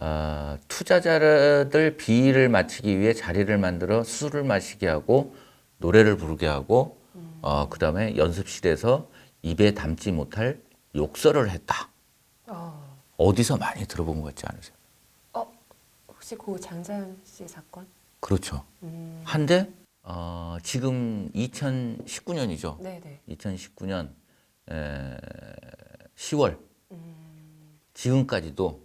어, 투자자들 비위를 맞추기 위해 자리를 만들어 술을 마시게 하고 노래를 부르게 하고 어, 그 다음에 연습실에서 입에 담지 못할 욕설을 했다. 어, 어디서 많이 들어본 것 같지 않으세요? 어, 혹시 그 장자연 씨 사건? 그렇죠. 음, 한데 어, 지금 2019년이죠. 네네. 2019년 에, 10월 음, 지금까지도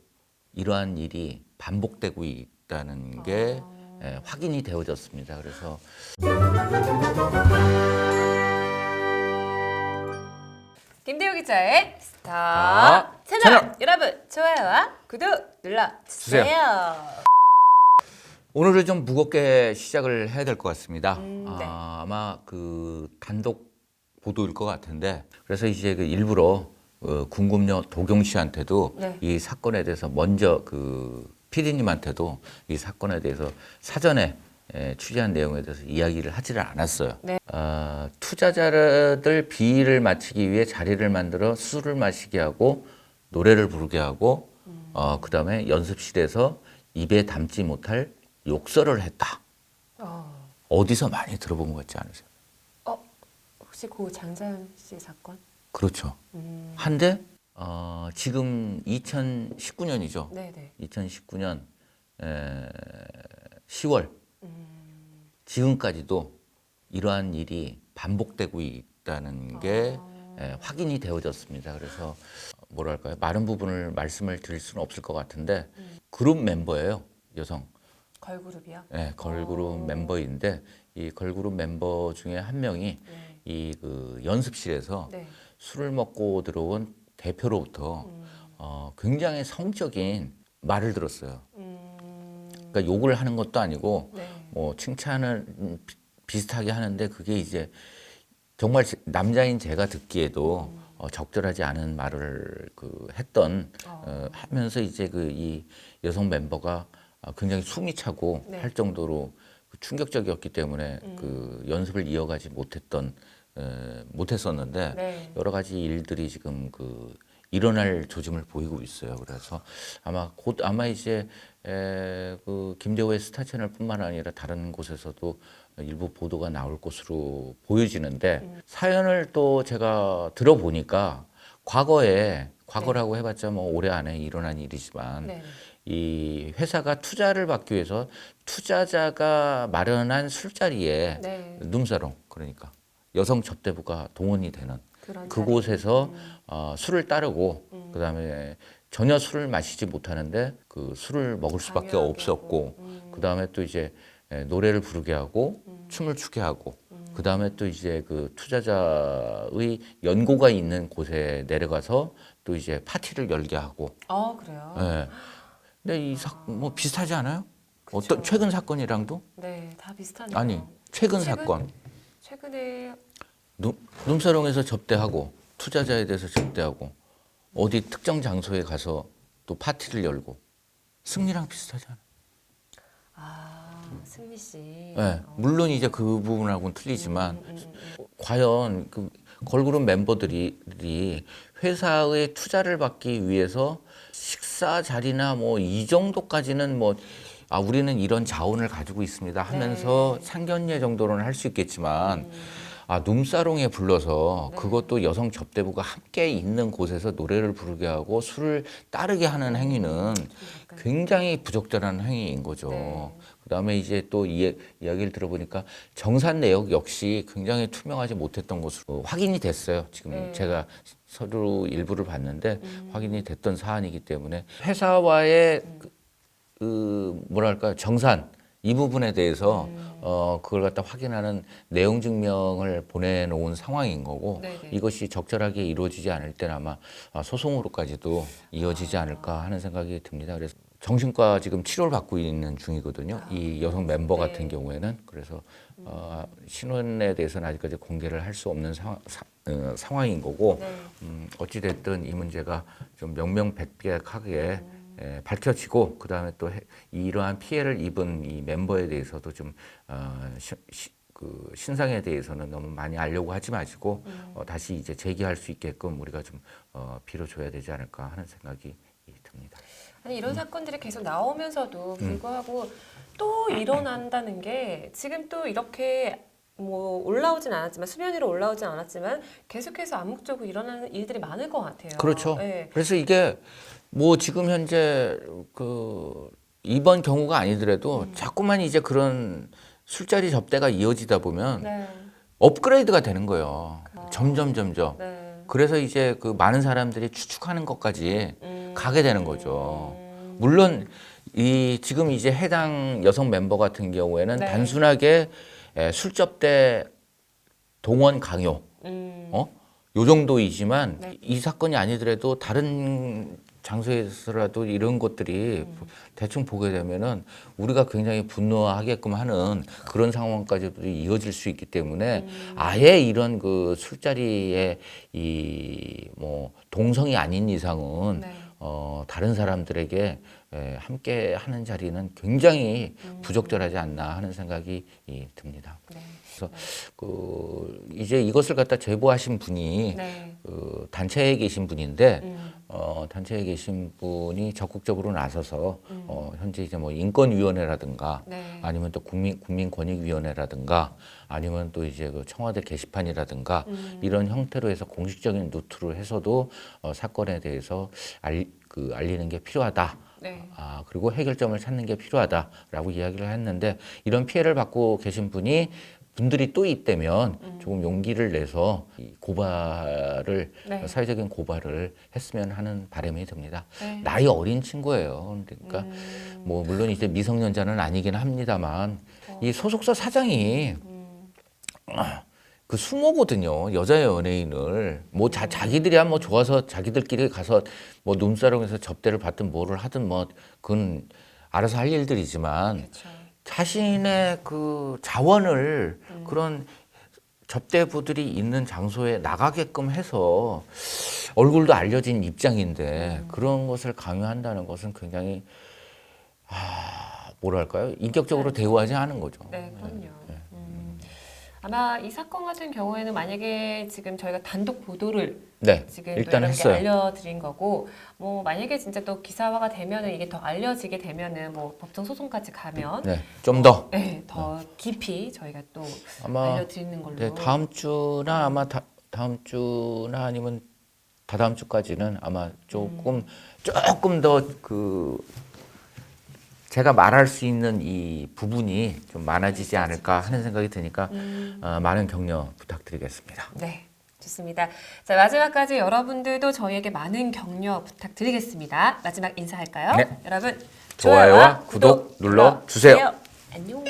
이러한 일이 반복되고 있다는 게 아. 에, 확인이 되어졌습니다. 그래서 김대호 기자의 스타 자, 채널 채널. 여러분 좋아요와 구독 눌러 주세요. 오늘은 좀 무겁게 시작을 해야 될 것 같습니다. 음, 네. 아, 아마 그 단독 보도일 것 같은데 그래서 이제 그 일부러 어, 궁금녀 도경 씨한테도 네. 이 사건에 대해서 먼저 그 피디님한테도 이 사건에 대해서 사전에 에, 취재한 내용에 대해서 이야기를 하지를 않았어요. 네. 아, 투자자들 비위를 맞추기 위해 자리를 만들어 술을 마시게 하고 노래를 부르게 하고 어, 그 다음에 연습실에서 입에 담지 못할 욕설을 했다. 어, 어디서 많이 들어본 것 같지 않으세요? 어, 혹시 그 장자연 씨 사건? 그렇죠. 음, 한데 어, 지금 2019년이죠. 네네. 2019년 에, 10월 음, 지금까지도 이러한 일이 반복되고 있다는 게 아. 에, 확인이 되어졌습니다. 그래서 뭐랄까요 많은 부분을 말씀을 드릴 수는 없을 것 같은데 음. 그룹 멤버예요 여성 걸그룹이요? 네, 걸그룹 어. 멤버인데 이 걸그룹 멤버 중에 한 명이 네. 이그 연습실에서 네. 술을 먹고 들어온 대표로부터 음, 어, 굉장히 성적인 말을 들었어요. 음, 그러니까 욕을 하는 것도 아니고 네. 뭐 칭찬을 음, 비- 비슷하게 하는데 그게 이제 정말 제- 남자인 제가 듣기에도 어, 적절하지 않은 말을 그 했던 어. 어, 하면서 이제 그 이 여성 멤버가 아, 굉장히 숨이 차고 네. 할 정도로 그 충격적이었기 때문에 음. 그 연습을 이어가지 못했던 에, 못했었는데 네. 여러 가지 일들이 지금 그 일어날 조짐을 보이고 있어요. 그래서 아마 곧 아마 이제 에, 그 김대호의 스타 채널뿐만 아니라 다른 곳에서도 일부 보도가 나올 것으로 보여지는데 음. 사연을 또 제가 들어보니까 과거에 과거라고 해봤자 뭐 올해 안에 일어난 일이지만 네. 이 회사가 투자를 받기 위해서 투자자가 마련한 술자리에 네. 룸사롱 그러니까 여성 접대부가 동원이 되는 그곳에서. 음. 어, 술을 따르고 음. 그다음에 전혀 술을 마시지 못하는데 그 술을 먹을 수밖에 방해하게 없었고. 음. 그다음에 또 이제 에, 노래를 부르게 하고 음. 춤을 추게 하고 음. 그다음에 또 이제 그 투자자의 연고가 있는 곳에 내려가서 또 이제 파티를 열게 하고 어 그래요? 예. 근데 이사뭐 비슷하지 않아요? 그쵸. 어떤 최근 사건이랑도 네, 다 비슷하네요. 아니 최근 최근? 사건 최근에 룸, 룸사롱에서 접대하고 투자자에 대해서 접대하고 어디 특정 장소에 가서 또 파티를 열고 승리랑 비슷하잖아요. 아 승미 씨. 예, 어. 물론 이제 그 부분하고는 틀리지만 음, 음, 음. 과연 그 걸그룹 멤버들이 회사의 투자를 받기 위해서 식사 자리나 뭐 이 정도까지는 뭐 아, 우리는 이런 자원을 가지고 있습니다 하면서 네. 상견례 정도로는 할 수 있겠지만 음. 아, 룸사롱에 불러서 네. 그것도 여성 접대부가 함께 있는 곳에서 노래를 부르게 하고 술을 따르게 하는 행위는 굉장히 부적절한 행위인 거죠. 네. 그다음에 이제 또 이, 이야기를 들어보니까 정산 내역 역시 굉장히 투명하지 못했던 것으로 확인이 됐어요. 지금 네. 제가 서류 일부를 봤는데 음. 확인이 됐던 사안이기 때문에 회사와의 그, 그 뭐랄까요 정산 이 부분에 대해서 음. 어 그걸 갖다 확인하는 내용 증명을 보내놓은 상황인 거고 네네. 이것이 적절하게 이루어지지 않을 때는 아마 아, 소송으로까지도 이어지지 아. 않을까 하는 생각이 듭니다. 그래서 정신과 지금 치료를 받고 있는 중이거든요. 이 여성 멤버 네. 음. 같은 경우에는 그래서 어, 신원에 대해서는 아직까지 공개를 할 수 없는 상황, 사, 어, 상황인 거고 네. 음, 어찌 됐든 이 문제가 좀 명명백백하게 음. 에, 밝혀지고 그 다음에 또 해- 이러한 피해를 입은 이 멤버에 대해서도 좀 어, 시, 시, 그 신상에 대해서는 너무 많이 알려고 하지 마시고 음. 어, 다시 이제 재기할 수 있게끔 우리가 좀 어, 빌어줘야 되지 않을까 하는 생각이 듭니다. 아니 이런 사건들이 계속 나오면서도 음. 불구하고 또 일어난다는 게 지금 또 이렇게 뭐 올라오진 않았지만 수면 위로 올라오진 않았지만 계속해서 암묵적으로 일어나는 일들이 많을 것 같아요. 그렇죠. 네. 그래서 이게 뭐 지금 현재 그 이번 경우가 아니더라도 음. 자꾸만 이제 그런 술자리 접대가 이어지다 보면 네. 업그레이드가 되는 거예요. 아. 점점 점점. 네. 그래서 이제 그 많은 사람들이 추측하는 것까지 음. 가게 되는 거죠. 음. 물론 이 지금 이제 해당 여성 멤버 같은 경우에는 네. 단순하게 에, 술 접 대 동원 강요 음. 어? 요 정도이지만 네. 이 사건이 아니더라도 다른 장소에서라도 이런 것들이 음. 대충 보게 되면은 우리가 굉장히 분노하게끔 하는 그런 상황까지도 이어질 수 있기 때문에 음. 아예 이런 그 술자리에 이 뭐 동성이 아닌 이상은 네. 어, 다른 사람들에게 에, 함께 하는 자리는 굉장히 음. 부적절하지 않나 하는 생각이 이, 듭니다. 네. 그 이제 이것을 갖다 제보하신 분이 네. 그 단체에 계신 분인데 음. 어, 단체에 계신 분이 적극적으로 나서서 음. 어, 현재 이제 뭐 인권위원회라든가 네. 아니면 또 국민 국민권익위원회라든가 아니면 또 이제 그 청와대 게시판이라든가 음. 이런 형태로 해서 공식적인 루트로 해서도 어, 사건에 대해서 알, 그 알리는 게 필요하다. 네. 아, 그리고 해결점을 찾는 게 필요하다라고 이야기를 했는데 이런 피해를 받고 계신 분이 분들이 또 있다면 음. 조금 용기를 내서 이 고발을 네. 사회적인 고발을 했으면 하는 바람이 듭니다. 네. 나이 어린 친구예요. 그러니까 음. 뭐 물론 이제 미성년자는 아니긴 합니다만 어. 이 소속사 사장이 음. 그 수모거든요 여자 연예인을 뭐 자, 자기들이야 뭐 좋아서 자기들끼리 가서 뭐 눈사롱에서 접대를 받든 뭐를 하든 뭐 그건 알아서 할 일들이지만 그렇죠. 자신의 그 자원을 음. 그런 접대부들이 있는 장소에 나가게끔 해서 얼굴도 알려진 입장인데 음. 그런 것을 강요한다는 것은 굉장히 아 뭐랄까요 인격적으로 대우하지 않은 거죠. 네, 그럼요. 음. 아마 이 사건 같은 경우에는 만약에 지금 저희가 단독 보도를 네, 지금 일단 했어요. 알려드린 거고, 뭐 만약에 진짜 또 기사화가 되면은 이게 더 알려지게 되면은 뭐 법정 소송까지 가면, 네, 좀 더 네, 더 깊이 저희가 또 아마 알려드리는 걸로. 네, 다음 주나 아마 다, 다음 주나 아니면 다다음 주까지는 아마 조금 음. 조금 더 그 제가 말할 수 있는 이 부분이 좀 많아지지 않을까 하는 생각이 드니까 음. 어, 많은 격려 부탁드리겠습니다. 네. 좋습니다. 자, 마지막까지 여러분들도 저희에게 많은 격려 부탁드리겠습니다. 마지막 인사할까요? 네. 여러분, 좋아요와 구독 눌러 주세요. 안녕.